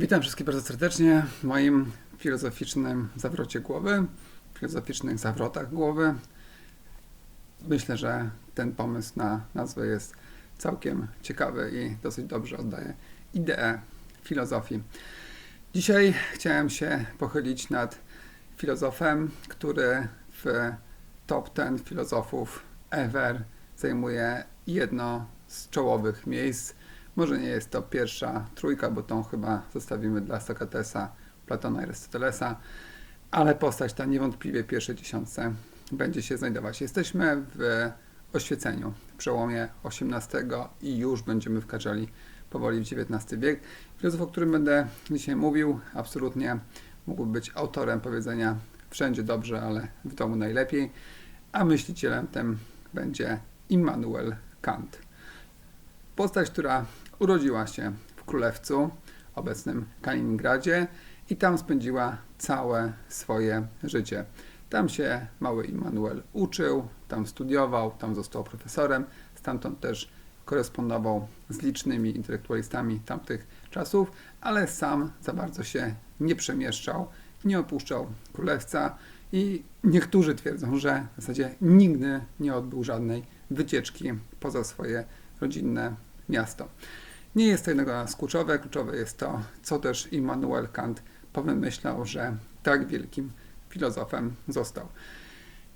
Witam wszystkich bardzo serdecznie w moim filozoficznym zawrocie głowy, filozoficznych zawrotach głowy. Myślę, że ten pomysł na nazwę jest całkiem ciekawy i dosyć dobrze oddaje ideę filozofii. Dzisiaj chciałem się pochylić nad filozofem, który w top 10 filozofów ever zajmuje jedno z czołowych miejsc. Może nie jest to pierwsza trójka, bo tą chyba zostawimy dla Sokratesa, Platona i Arystotelesa, ale postać ta niewątpliwie w pierwszej dziesiątce będzie się znajdować. Jesteśmy w oświeceniu, w przełomie XVIII i już będziemy wkraczali powoli w XIX wiek. Filozof, o którym będę dzisiaj mówił, absolutnie mógłby być autorem powiedzenia wszędzie dobrze, ale w domu najlepiej, a myślicielem tym będzie Immanuel Kant. Postać, która urodziła się w Królewcu, obecnym Kaliningradzie i tam spędziła całe swoje życie. Tam się mały Immanuel uczył, tam studiował, tam został profesorem, stamtąd też korespondował z licznymi intelektualistami tamtych czasów, ale sam za bardzo się nie przemieszczał, nie opuszczał Królewca i niektórzy twierdzą, że w zasadzie nigdy nie odbył żadnej wycieczki poza swoje rodzinne miasto. Nie jest to jednego nas kluczowe. Kluczowe jest to, co też Immanuel Kant pomyślał, że tak wielkim filozofem został.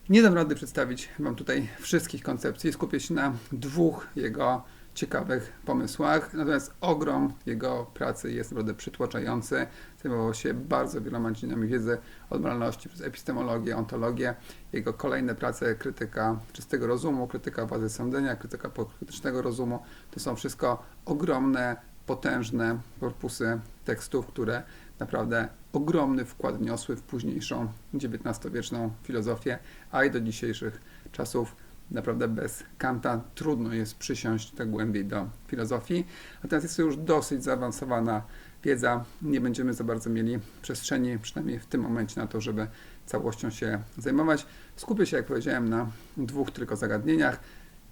Nie dam rady przedstawić Wam tutaj wszystkich koncepcji. Skupię się na dwóch jego ciekawych pomysłach. Natomiast ogrom jego pracy jest naprawdę przytłaczający. Zajmował się bardzo wieloma dziedzinami wiedzy od moralności przez epistemologię, ontologię. Jego kolejne prace, krytyka czystego rozumu, krytyka władzy sądzenia, krytyka krytycznego rozumu, to są wszystko ogromne, potężne korpusy tekstów, które naprawdę ogromny wkład wniosły w późniejszą XIX-wieczną filozofię, a i do dzisiejszych czasów naprawdę bez Kanta trudno jest przysiąść tak głębiej do filozofii. Natomiast jest to już dosyć zaawansowana wiedza. Nie będziemy za bardzo mieli przestrzeni, przynajmniej w tym momencie, na to, żeby całością się zajmować. Skupię się, jak powiedziałem, na dwóch tylko zagadnieniach.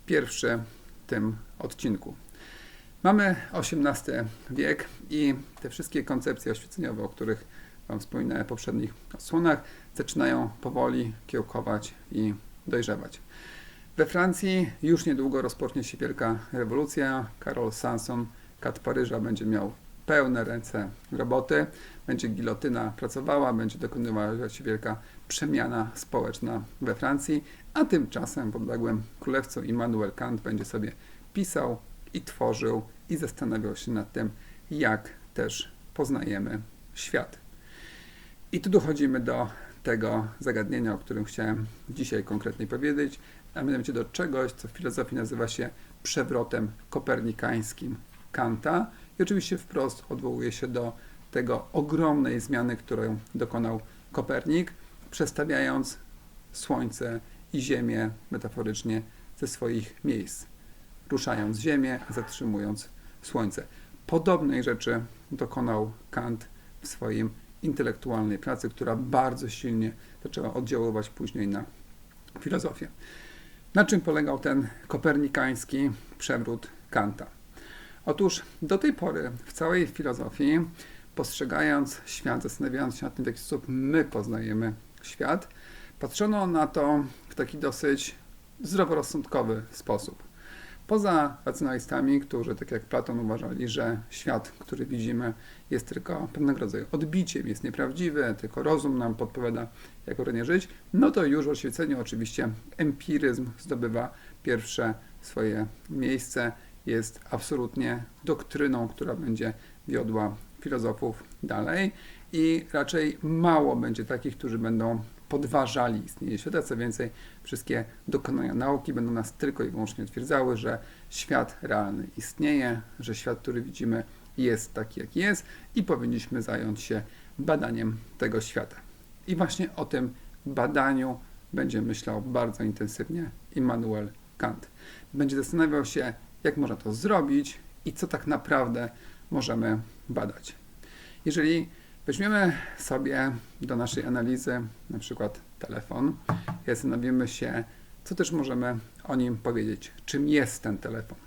Pierwszy w tym odcinku. Mamy XVIII wiek i te wszystkie koncepcje oświeceniowe, o których Wam wspominałem w poprzednich odsłonach, zaczynają powoli kiełkować i dojrzewać. We Francji już niedługo rozpocznie się wielka rewolucja. Karol Sanson, kat Paryża, będzie miał pełne ręce roboty. Będzie gilotyna pracowała, będzie dokonywała się wielka przemiana społeczna we Francji, a tymczasem podległym królewcu Immanuel Kant będzie sobie pisał i tworzył i zastanawiał się nad tym, jak też poznajemy świat. I tu dochodzimy do tego zagadnienia, o którym chciałem dzisiaj konkretnie powiedzieć, a mianowicie do czegoś, co w filozofii nazywa się przewrotem kopernikańskim Kanta. I oczywiście wprost odwołuje się do tego ogromnej zmiany, którą dokonał Kopernik, przestawiając Słońce i Ziemię metaforycznie ze swoich miejsc, ruszając Ziemię, zatrzymując Słońce. Podobnej rzeczy dokonał Kant w swoim intelektualnej pracy, która bardzo silnie zaczęła oddziaływać później na filozofię. Na czym polegał ten kopernikański przewrót Kanta? Otóż do tej pory w całej filozofii, postrzegając świat, zastanawiając się nad tym, w jaki sposób my poznajemy świat, patrzono na to w taki dosyć zdroworozsądkowy sposób. Poza racjonalistami, którzy, tak jak Platon, uważali, że świat, który widzimy, jest tylko pewnego rodzaju odbiciem, jest nieprawdziwy, tylko rozum nam podpowiada, jak nie żyć, no to już w oświeceniu oczywiście empiryzm zdobywa pierwsze swoje miejsce, jest absolutnie doktryną, która będzie wiodła filozofów dalej i raczej mało będzie takich, którzy będą podważali istnienie świata. Co więcej, wszystkie dokonania nauki będą nas tylko i wyłącznie utwierdzały, że świat realny istnieje, że świat, który widzimy, jest taki, jaki jest i powinniśmy zająć się badaniem tego świata. I właśnie o tym badaniu będzie myślał bardzo intensywnie Immanuel Kant. Będzie zastanawiał się, jak można to zrobić i co tak naprawdę możemy badać. Jeżeli Weźmiemy sobie do naszej analizy na przykład telefon i zastanowimy się, co też możemy o nim powiedzieć, czym jest ten telefon.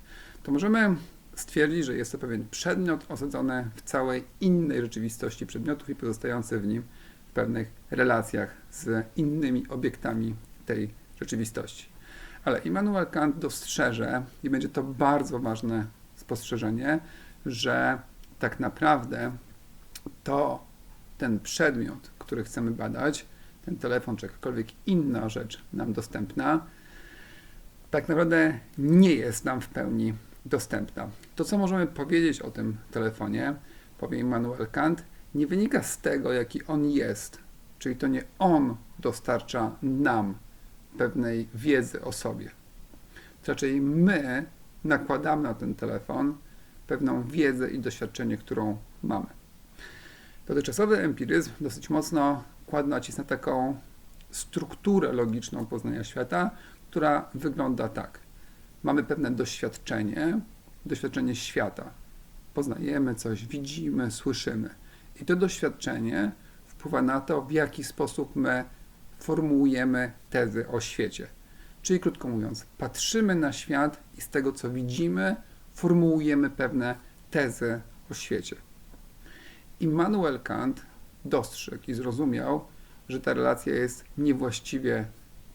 To możemy stwierdzi, że jest to pewien przedmiot osadzony w całej innej rzeczywistości przedmiotów i pozostający w nim w pewnych relacjach z innymi obiektami tej rzeczywistości. Ale Immanuel Kant dostrzeże, i będzie to bardzo ważne spostrzeżenie, że tak naprawdę to ten przedmiot, który chcemy badać, ten telefon czy jakakolwiek inna rzecz nam dostępna, tak naprawdę nie jest nam w pełni dostępna. To, co możemy powiedzieć o tym telefonie, powie Immanuel Kant, nie wynika z tego, jaki on jest, czyli to nie on dostarcza nam pewnej wiedzy o sobie. Raczej my nakładamy na ten telefon pewną wiedzę i doświadczenie, którą mamy. Dotychczasowy empiryzm dosyć mocno kładł nacisk na taką strukturę logiczną poznania świata, która wygląda tak. Mamy pewne doświadczenie, doświadczenie świata. Poznajemy coś, widzimy, słyszymy. I to doświadczenie wpływa na to, w jaki sposób my formułujemy tezy o świecie. Czyli krótko mówiąc, patrzymy na świat i z tego, co widzimy, formułujemy pewne tezy o świecie. Immanuel Kant dostrzegł i zrozumiał, że ta relacja jest niewłaściwie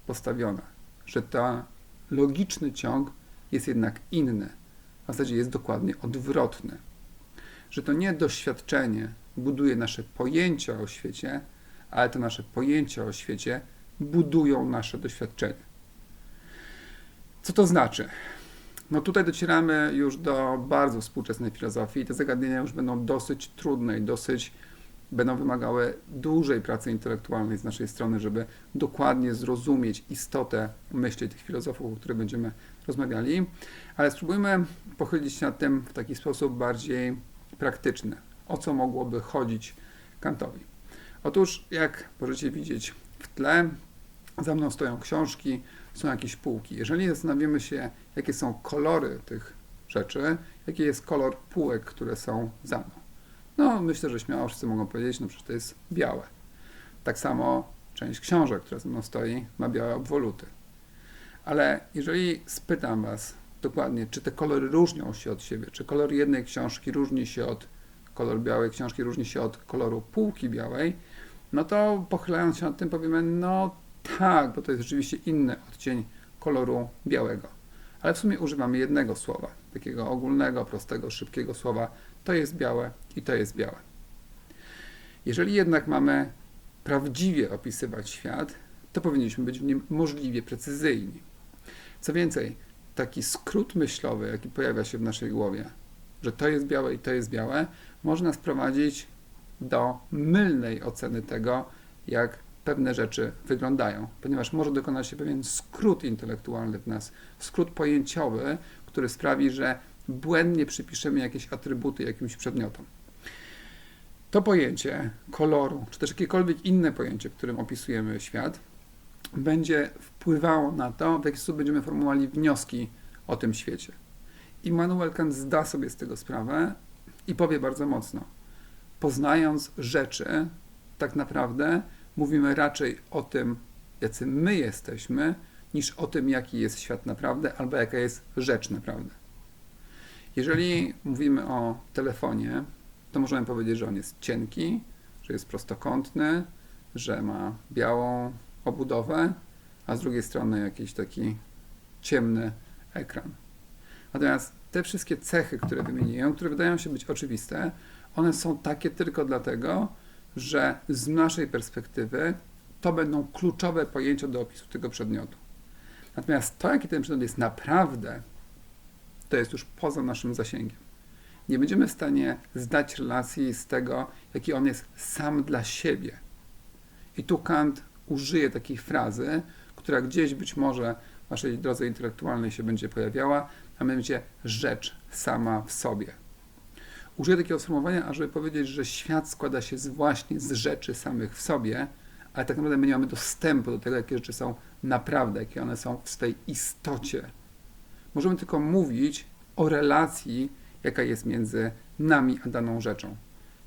postawiona, że ten logiczny ciąg jest jednak inny, a w zasadzie jest dokładnie odwrotny. Że to nie doświadczenie buduje nasze pojęcia o świecie, ale to nasze pojęcia o świecie budują nasze doświadczenie. Co to znaczy? No tutaj docieramy już do bardzo współczesnej filozofii i te zagadnienia już będą dosyć trudne i dosyć będą wymagały dużej pracy intelektualnej z naszej strony, żeby dokładnie zrozumieć istotę myśli tych filozofów, o których będziemy rozmawiali, ale spróbujmy pochylić się nad tym w taki sposób bardziej praktyczny. O co mogłoby chodzić Kantowi? Otóż, jak możecie widzieć w tle, za mną stoją książki, są jakieś półki. Jeżeli zastanowimy się, jakie są kolory tych rzeczy, jaki jest kolor półek, które są za mną. No, myślę, że śmiało wszyscy mogą powiedzieć, no przecież to jest białe. Tak samo część książek, która za mną stoi, ma białe obwoluty. Ale jeżeli spytam Was dokładnie, czy te kolory różnią się od siebie, czy kolor jednej książki różni się od kolor białej książki różni się od koloru półki białej, no to pochylając się nad tym powiemy, no tak, bo to jest rzeczywiście inny odcień koloru białego. Ale w sumie używamy jednego słowa, takiego ogólnego, prostego, szybkiego słowa. To jest białe i to jest białe. Jeżeli jednak mamy prawdziwie opisywać świat, to powinniśmy być w nim możliwie precyzyjni. Co więcej, taki skrót myślowy, jaki pojawia się w naszej głowie, że to jest białe i to jest białe, można sprowadzić do mylnej oceny tego, jak pewne rzeczy wyglądają, ponieważ może dokonać się pewien skrót intelektualny w nas, skrót pojęciowy, który sprawi, że błędnie przypiszemy jakieś atrybuty jakimś przedmiotom. To pojęcie koloru, czy też jakiekolwiek inne pojęcie, którym opisujemy świat, będzie wpływało na to, w jaki sposób będziemy formułowali wnioski o tym świecie. Immanuel Kant zda sobie z tego sprawę i powie bardzo mocno. Poznając rzeczy, tak naprawdę mówimy raczej o tym, jacy my jesteśmy, niż o tym, jaki jest świat naprawdę, albo jaka jest rzecz naprawdę. Jeżeli mówimy o telefonie, to możemy powiedzieć, że on jest cienki, że jest prostokątny, że ma białą obudowę, a z drugiej strony jakiś taki ciemny ekran. Natomiast te wszystkie cechy, które wymieniłem, które wydają się być oczywiste, one są takie tylko dlatego, że z naszej perspektywy to będą kluczowe pojęcia do opisu tego przedmiotu. Natomiast to, jaki ten przedmiot jest naprawdę, to jest już poza naszym zasięgiem. Nie będziemy w stanie zdać relacji z tego, jaki on jest sam dla siebie. I tu Kant użyje takiej frazy, która gdzieś być może w waszej drodze intelektualnej się będzie pojawiała, a mianowicie rzecz sama w sobie. Użyję takiego sformułowania, ażeby powiedzieć, że świat składa się z właśnie z rzeczy samych w sobie, ale tak naprawdę my nie mamy dostępu do tego, jakie rzeczy są naprawdę, jakie one są w swej istocie. Możemy tylko mówić o relacji, jaka jest między nami a daną rzeczą.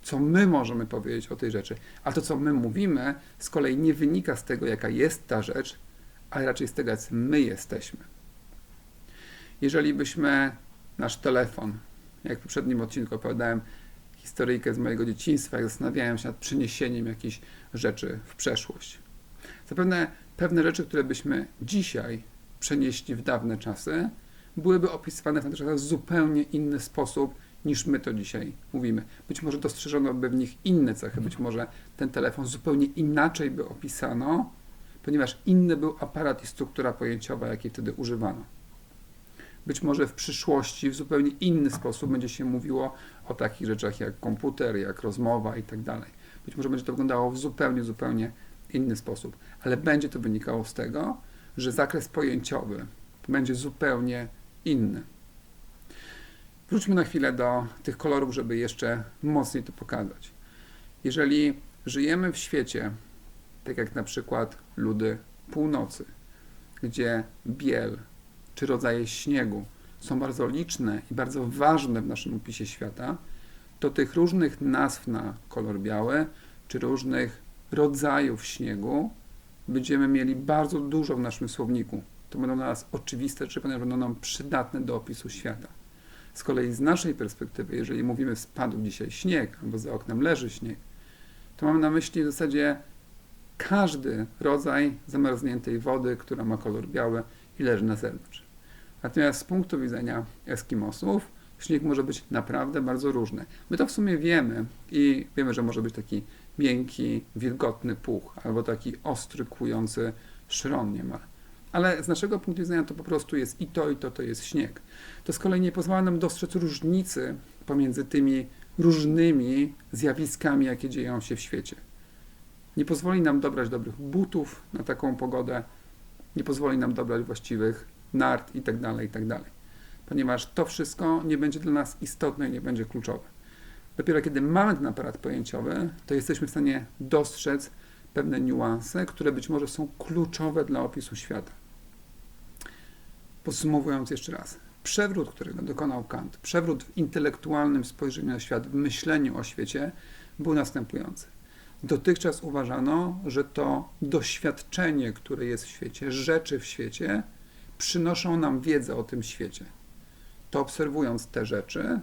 Co my możemy powiedzieć o tej rzeczy, a to, co my mówimy, z kolei nie wynika z tego, jaka jest ta rzecz, ale raczej z tego, jak my jesteśmy. Jeżeli byśmy nasz telefon jak w poprzednim odcinku opowiadałem historyjkę z mojego dzieciństwa, jak zastanawiałem się nad przeniesieniem jakichś rzeczy w przeszłość. Zapewne pewne rzeczy, które byśmy dzisiaj przenieśli w dawne czasy, byłyby opisywane w tamtych czasach w zupełnie inny sposób, niż my to dzisiaj mówimy. Być może dostrzeżono by w nich inne cechy, być może ten telefon zupełnie inaczej by opisano, ponieważ inny był aparat i struktura pojęciowa, jakiej wtedy używano. Być może w przyszłości w zupełnie inny sposób będzie się mówiło o takich rzeczach jak komputer, jak rozmowa i tak dalej. Być może będzie to wyglądało w zupełnie, zupełnie inny sposób, ale będzie to wynikało z tego, że zakres pojęciowy będzie zupełnie inny. Wróćmy na chwilę do tych kolorów, żeby jeszcze mocniej to pokazać. Jeżeli żyjemy w świecie, tak jak na przykład ludy północy, gdzie biel czy rodzaje śniegu są bardzo liczne i bardzo ważne w naszym opisie świata, to tych różnych nazw na kolor biały czy różnych rodzajów śniegu będziemy mieli bardzo dużo w naszym słowniku. To będą dla nas oczywiste rzeczy, ponieważ będą nam przydatne do opisu świata. Z kolei z naszej perspektywy, jeżeli mówimy spadł dzisiaj śnieg, albo za oknem leży śnieg, to mamy na myśli w zasadzie każdy rodzaj zamarzniętej wody, która ma kolor biały i leży na zewnątrz. Natomiast z punktu widzenia Eskimosów śnieg może być naprawdę bardzo różny. My to w sumie wiemy i wiemy, że może być taki miękki, wilgotny puch, albo taki ostry, kłujący szron niemal. Ale z naszego punktu widzenia to po prostu jest i to, i to, to jest śnieg. To z kolei nie pozwala nam dostrzec różnicy pomiędzy tymi różnymi zjawiskami, jakie dzieją się w świecie. Nie pozwoli nam dobrać dobrych butów na taką pogodę, nie pozwoli nam dobrać właściwych nart itd., tak itd. Tak Ponieważ to wszystko nie będzie dla nas istotne i nie będzie kluczowe. Dopiero kiedy mamy ten aparat pojęciowy, to jesteśmy w stanie dostrzec pewne niuanse, które być może są kluczowe dla opisu świata. Podsumowując jeszcze raz, przewrót, którego dokonał Kant, przewrót w intelektualnym spojrzeniu na świat, w myśleniu o świecie, był następujący. Dotychczas uważano, że to doświadczenie, które jest w świecie, rzeczy w świecie, przynoszą nam wiedzę o tym świecie. To obserwując te rzeczy,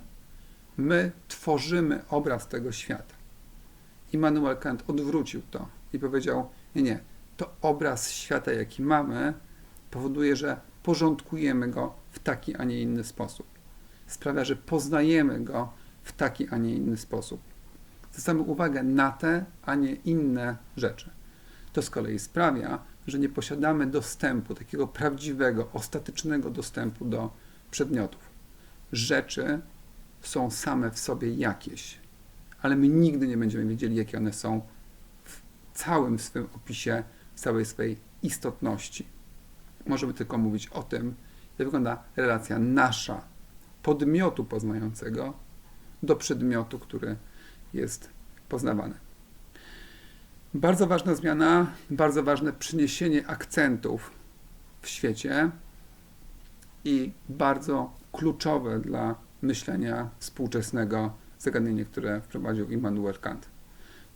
my tworzymy obraz tego świata. Immanuel Kant odwrócił to i powiedział: Nie, nie, to obraz świata, jaki mamy, powoduje, że porządkujemy go w taki, a nie inny sposób. Sprawia, że poznajemy go w taki, a nie inny sposób. Zwracamy uwagę na te, a nie inne rzeczy. To z kolei sprawia, że nie posiadamy dostępu, takiego prawdziwego, ostatecznego dostępu do przedmiotów. Rzeczy są same w sobie jakieś, ale my nigdy nie będziemy wiedzieli, jakie one są w całym swym opisie, w całej swej istotności. Możemy tylko mówić o tym, jak wygląda relacja nasza, podmiotu poznającego, do przedmiotu, który jest poznawany. Bardzo ważna zmiana, bardzo ważne przyniesienie akcentów w świecie i bardzo kluczowe dla myślenia współczesnego zagadnienie, które wprowadził Immanuel Kant.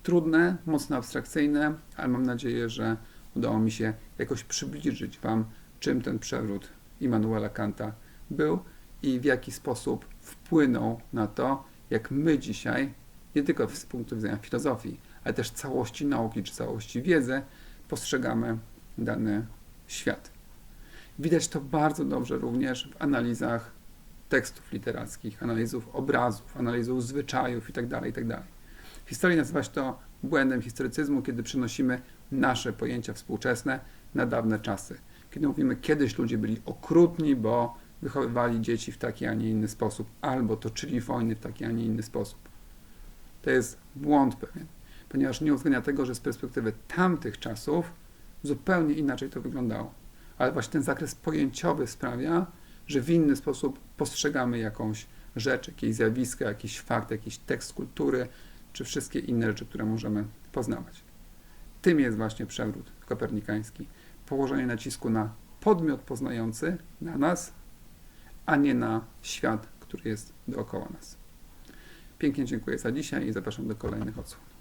Trudne, mocno abstrakcyjne, ale mam nadzieję, że udało mi się jakoś przybliżyć Wam, czym ten przewrót Immanuela Kanta był i w jaki sposób wpłynął na to, jak my dzisiaj, nie tylko z punktu widzenia filozofii, ale też całości nauki czy całości wiedzy, postrzegamy dany świat. Widać to bardzo dobrze również w analizach tekstów literackich, analizów obrazów, analizów zwyczajów itd. Tak itd. Tak w historii nazywa się to błędem historycyzmu, kiedy przenosimy nasze pojęcia współczesne na dawne czasy. Kiedy mówimy, kiedyś ludzie byli okrutni, bo wychowywali dzieci w taki, a nie inny sposób, albo toczyli wojny w taki, a nie inny sposób. To jest błąd pewien, ponieważ nie uwzględnia tego, że z perspektywy tamtych czasów zupełnie inaczej to wyglądało. Ale właśnie ten zakres pojęciowy sprawia, że w inny sposób postrzegamy jakąś rzecz, jakieś zjawisko, jakiś fakt, jakiś tekst kultury, czy wszystkie inne rzeczy, które możemy poznawać. Tym jest właśnie przewrót kopernikański. Położenie nacisku na podmiot poznający, na nas, a nie na świat, który jest dookoła nas. Pięknie dziękuję za dzisiaj i zapraszam do kolejnych odsłon.